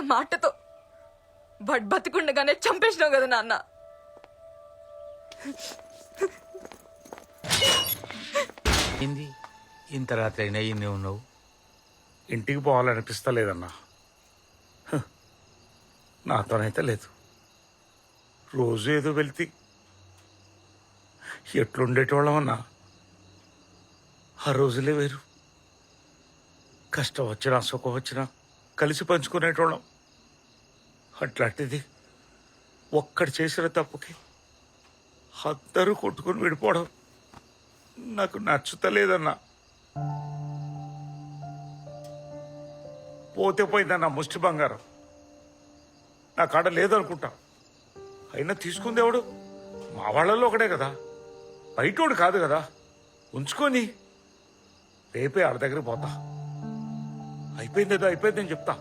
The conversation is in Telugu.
ఒక్క మాటతో. వాడు బతికుండగానే చంపేసినావు కదా నాన్న. ఏంది? ఇంత రాత్రి అయినా ఇన్నే ఉన్నావు? ఇంటికి పోవాలనిపిస్తలేదన్నా హ, నాతోనైతే లేదు. రోజు ఏదో వెళ్తే ఎట్లుండేటోళ్ళమన్నా. ఆ రోజులే వేరు. కష్టం వచ్చినా సుఖం వచ్చినా కలిసి పంచుకునేటోళ్ళం. అట్లాంటిది ఒక్కడు చేసిన తప్పుకి అందరూ కొట్టుకుని విడిపోవడం నాకు నచ్చుతలేదన్నా. పోతే పోయిందన్న ముష్టి బంగారం. నా కాడ లేదనుకుంటా. అయినా తీసుకుంది ఎవడు? మా వాళ్ళల్లో ఒకడే కదా. బయటోడు కాదు కదా. ఉంచుకొని రేపే ఆడ దగ్గర పోతా. అయిపోయింది ఏదో అయిపోయిందని చెప్తా.